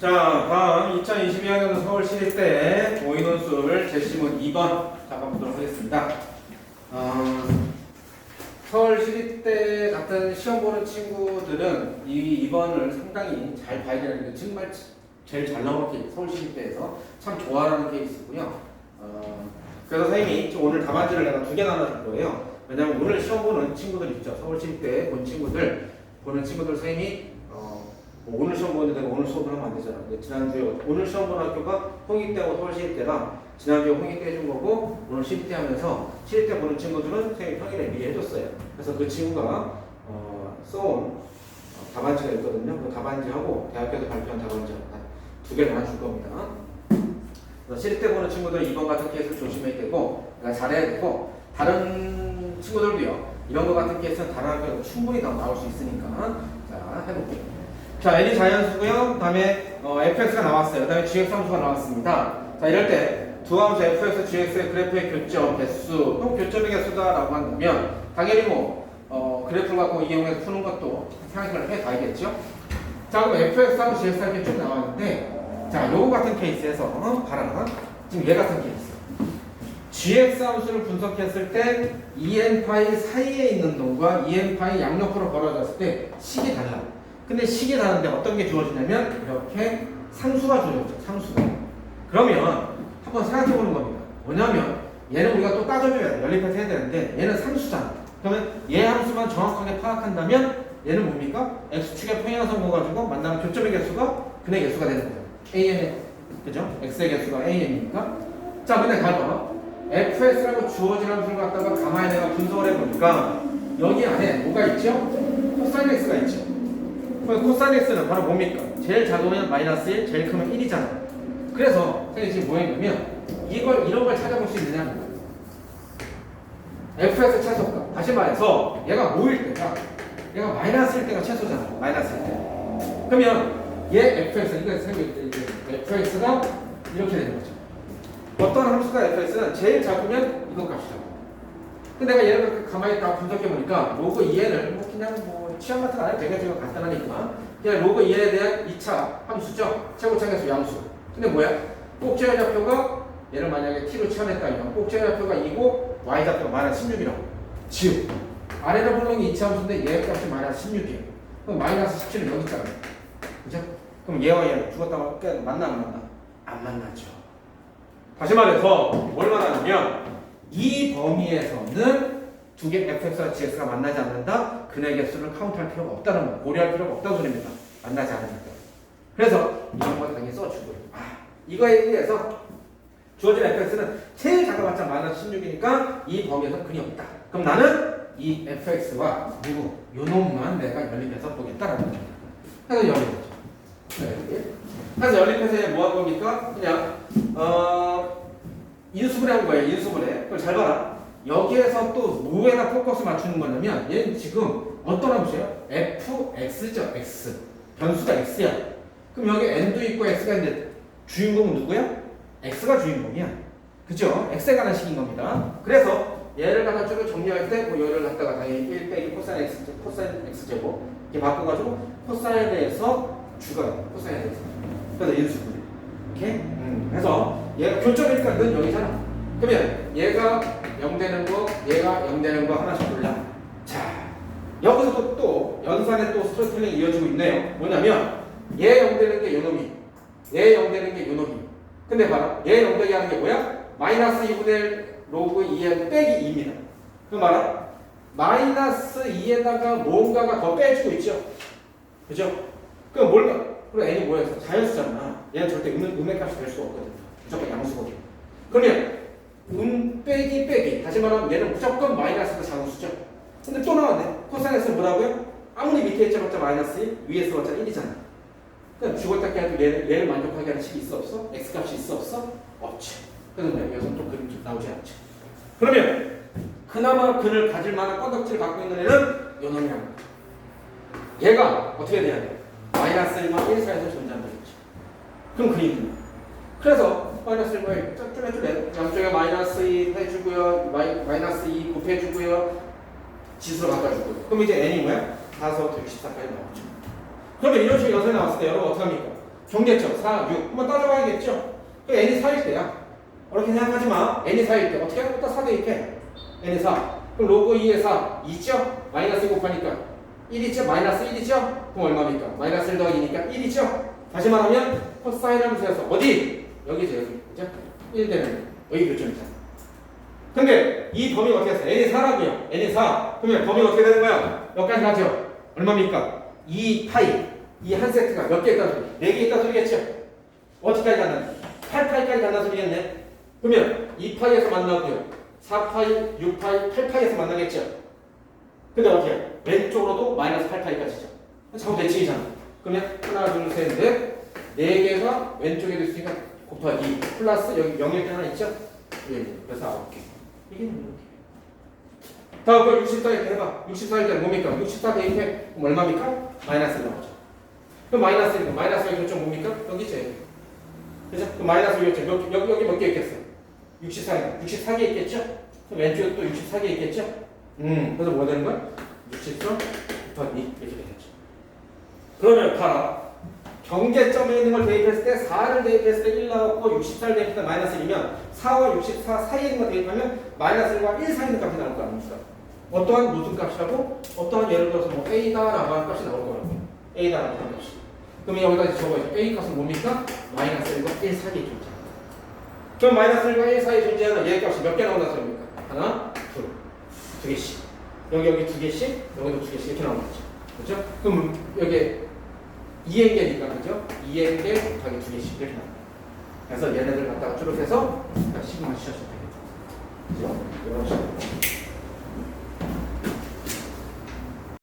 자, 다음 2022학년 서울 시립대 모의논술 제시문 2번 잡아보도록 하겠습니다. 어, 서울 시립대 같은 시험 보는 친구들은 이 2번을 상당히 잘 봐야 되는 게 정말 제일 잘 나오는 케이스, 서울 시립대에서 참 좋아하는 케이스고요. 어, 그래서 선생님이 오늘 답안지를 내가 두 개 나눠줄 거예요. 왜냐면 오늘 시험 보는 친구들 있죠. 서울 시립대 본 친구들, 보는 친구들 선생님이 어, 뭐 오늘 시험 보는데 내가 오늘 수업을 하면 안 되잖아. 지난주에 오늘 시험 보는 학교가 홍익대하고 서울시립대라 지난주에 홍익대 해준 거고 오늘 시립대 하면서 시립대 보는 친구들은 선생님이 평일에 미리 해줬어요. 그래서 그 친구가 어, 써온 어, 답안지가 있거든요. 그 답안지하고 대학교에서 발표한 답안지 두 개를 하나 줄 겁니다. 시립대 보는 친구들은 이번 같은 케이스 조심해야 되고 그러니까 잘해야 되고 다른 친구들도요. 이런 거 같은 케이스는 다른 학교에서 충분히 나- 나올 수 있으니까 자 해볼게요. 자 L이 자연수고요. 그다음에 어, fx가 나왔어요. 그다음에 gx 함수가 나왔습니다. 자 이럴 때 두 함수 fx, gx의 그래프의 교점 개수, 그럼 교점의 개수다라고 한다면 당연히 뭐 어, 그래프를 갖고 이용해서 푸는 것도 생각을 해 봐야겠죠. 자 그럼 fx 하고 gx 이렇게 쭉 나왔는데 자 요거 같은 케이스에서 어, 봐라. 지금 얘 같은 케이스. gx 함수를 분석했을 때 en파이 사이에 있는 놈과 en파이 양옆으로 벌어졌을 때 식이 달라. 근데 식이 다른데 어떤 게 주어지냐면 이렇게 상수가 주어졌죠. 상수가. 그러면 한번 생각해 보는 겁니다. 뭐냐면 얘는 우리가 또 따져줘야 돼. 연립해서 해야 되는데 얘는 상수잖아. 그러면 얘 함수만 정확하게 파악한다면 얘는 뭡니까? x축의 평행하선 모가지고 만나는 교점의 개수가 근의 개수가 되는 거예요. an의 그죠? x의 개수가 an이니까. 자, 근데 잘 봐. fx라고 주어진 함수를 갖다가 가만히 내가 분석을 해보니까 여기 안에 뭐가 있죠? 코사인 x가 있죠. 그럼 코사인 x는 바로 뭡니까? 제일 작으면 마이너스 1, 제일 크면 1이잖아. 그래서 선생님 지금 뭐 했냐면 이걸 이런 걸 찾아볼 수 있느냐? fx 최소가. 다시 말해서 얘가 뭐일 때가 얘가 마이너스일 때가 최소잖아. 마이너스일 때. 그러면 얘 fx 이거 생각해 fx가 이렇게 되는 거죠. 어떤 함수가 fx는 제일 작으면 이거 값이죠. 근데 내가 얘를 그렇게 가만히 딱 분석해 보니까 로그 2n을 뭐 그냥 뭐 취향 같은 거 안 해도 되겠지만 간단하니까 그냥 로그 2n에 대한 2차 함수죠. 최고차계수 양수. 근데 뭐야? 꼭지의 좌표가 얘를 만약에 t로 치환했다면 꼭지의 좌표가 2고 y 좌표가 마이너스 16이라고. 즉 아래로 볼록이 2차 함수인데 얘 값이 마이너스 16이에요. 그럼 마이너스 17은 여기 있잖아요. 그죠? 그럼 얘와 얘는 죽었다가 깨 만나 안 만나? 안 만나죠. 다시 말해서 뭘 말하냐면 이 범위에서는 두 개 fx와 gx가 만나지 않는다. 근의 개수를 카운트할 필요가 없다는 거, 고려할 필요가 없다는 소리입니다. 만나지 않으니까. 그래서 이런 거 당연히 써주고요. 아, 이거에 의해서 주어진 fx는 제일 작아봤자 마이너스 16이니까 이 범위에서 근이 없다. 그럼 나는 이 fx와 누구 요 놈만 내가 연립해서 보겠다라는 겁니다. 그래서 연립하죠. 네. 그래서 연립해서 뭐한 겁니까? 그냥 어 인수분해 한 거예요. 인수분해. 그걸 잘 봐라. 여기에서 또 뭐에다 포커스 맞추는 거냐면 얘는 지금 어떤 함수예요? fx죠. x. 변수가 x야. 그럼 여기 n도 있고 x가 있는데 주인공은 누구야? x가 주인공이야. 그죠? x에 관한 식인 겁니다. 그래서 얘를 갖다 쭉 정리할 때, 뭐 얘를 갖다가 당연히 1 빼기 코사인 x, 코사인 x 제곱 이렇게 바꿔가지고 코사인에 대해서 주가 코사인에 대해서. 그래서 인수분해. 이렇게. 음, 그래서 얘가 교점이니까 는 여기잖아. 그러면 얘가 0 되는 거, 얘가 0 되는 거 하나씩 골라. 자, 여기서도 또 연산에 또 스토리텔링이 이어지고 있네요. 뭐냐면 얘 0 되는 게 요놈이, 얘 0 되는 게 요놈이. 근데 봐라, 얘 0 되게 하는 게 뭐야? 마이너스 2분의 1 로그 2n 빼기 2입니다. 그럼 봐라, 마이너스 2에다가 뭔가가 더 빼주고 있죠. 그죠? 그럼 뭘까? 그럼 n이 뭐야? 자연수잖아. 얘는 절대 음, 음의 값이 될 수가 없거든. 무조건 양수거든. 그러면 음 빼기 빼기 다시 말하면 얘는 무조건 마이너스가 작은수죠. 근데 또 나왔네. 코사인에서 뭐라고요? 아무리 밑에 있자봤자 마이너스 1, 위에 써봤자 1이잖아. 그럼 죽었다 깨도 얘를, 얘를 만족하게 하는 식이 있어 없어? x 값이 있어 없어? 없지. 그래서 여기서 또 그림 좀 나오지 않죠. 그러면 그나마 그를 가질 만한 건덕지를 갖고 있는 애는 요 놈이란 거죠. 얘가 어떻게 돼야 돼? 마이너스 1과 1 사이에서 존재한다 그랬죠. 그럼 그림입니다. 그래서 마이너스 1과 1좀 해줄래? 양쪽에 마이너스 2 해주고요. 마이, 마이너스 2 곱해주고요. 지수로 바꿔주고요. 그럼 이제 n이 뭐야? 4서부터 64까지 나오죠. 그러면 이런 식의 연산이 나왔을 때 여러분 어떡합니까? 경계점 4, 6 한번 따져봐야겠죠? 그 n이 4일 때야. 어렵게 생각하지 마. n이 4일 때 어떻게 하면 또 4 대입해? n이 4. 그럼 로그 2에 4 2죠? 마이너스 1 곱하니까 1이죠? 마이너스 1이죠? 그럼 얼마입니까? 마이너스 1 더하기 2니까 1이죠? 다시 말하면 코사인 함수에서 어디? 여기죠 여기. 그죠? 1 되는 여기 교점이잖아. 근데 이 범위가 어떻게 됐어? n이 4라고요. n이 4. 그러면 범위가 어떻게 되는 거야? 여기까지 가죠. 얼마입니까? 2 파이. 이 한 세트가 몇개 있다는 소리? 4개 있다는 소리겠죠? 어디까지 간다? 8파이까지 간다는 소리겠네. 그러면 2파이에서 만나고요. 4파이, 6파이, 8파이에서 만나겠죠? 근데 어떻게? 왼쪽으로도 마이너스 8파이까지죠. 자꾸 대칭이잖아. 그러면 하나, 둘, 셋, 넷. 네 개가 왼쪽에도 있으니까 곱하기 플러스 여기 0일 때 하나 있죠? 예, 그래서 아홉 개. 이게 이렇게. 다음 거 64일 때 해봐. 64일 때는 뭡니까? 64 대입해. 그럼 얼마입니까? 마이너스 나오죠. 그럼 마이너스 1, 마이너스 1 교점 뭡니까? 여기 있죠. 여기. 그죠? 그럼 마이너스 1 교점 여기, 여기, 여기 몇 개 있겠어? 64개. 64개 있겠죠? 그럼 왼쪽에 또 64개 있겠죠? 음, 그래서 뭐 되는 거야? 64 곱하기 2 이렇게 되겠죠. 그러면 봐라. 경계점에 있는 걸 대입했을 때 4를 대입했을 때 1 나왔고 64를 대입했을 때 마이너스 1이면 4와 64 사이에 있는 거 대입하면 마이너스 1과 1 사이에 있는 값이 나올 거 아닙니까? 어떠한 무슨 값이라고? 어떠한 예를 들어서 뭐 A다라고 하는 값이 나올 거라고 A다라고 하는 값이 그럼 여기다 적어야죠 A 값은 뭡니까? 마이너스 1과 1 사이에 존재 그럼 마이너스 1과 1 사이에 존재하는 얘 값이 몇 개 나온다는 소리입니까? 하나, 둘, 두 개씩 여기 여기 두 개씩 여기도 두 개씩 이렇게 나오는 거죠 그렇죠? 그럼 여기 2행계니까 그죠? 2행계 곱하기 두 개씩 이렇게 나와요. 그래서 얘네들 갖다가 줄여서 시그마 씌워주면 되겠죠. 그죠? 이런 식으로.